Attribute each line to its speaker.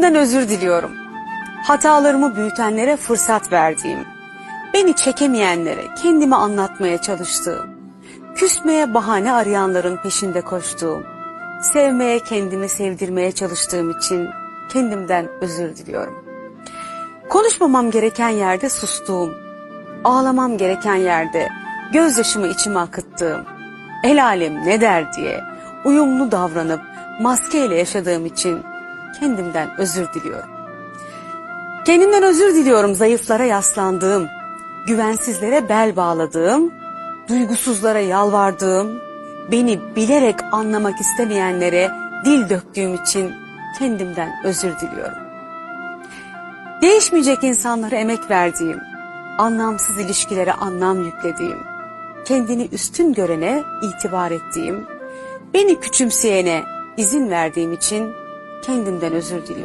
Speaker 1: Kendimden özür diliyorum. Hatalarımı büyütenlere fırsat verdiğim, beni çekemeyenlere kendimi anlatmaya çalıştığım, küsmeye bahane arayanların peşinde koştuğum, sevmeye kendimi sevdirmeye çalıştığım için kendimden özür diliyorum. Konuşmamam gereken yerde sustuğum, ağlamam gereken yerde gözyaşımı içime akıttığım, el alem ne der diye uyumlu davranıp maskeyle yaşadığım için kendimden özür diliyorum. Kendimden özür diliyorum zayıflara yaslandığım, güvensizlere bel bağladığım, duygusuzlara yalvardığım, beni bilerek anlamak istemeyenlere dil döktüğüm için kendimden özür diliyorum. Değişmeyecek insanlara emek verdiğim, anlamsız ilişkilere anlam yüklediğim, kendini üstün görene itibar ettiğim, beni küçümseyene izin verdiğim için kendimden özür diliyorum.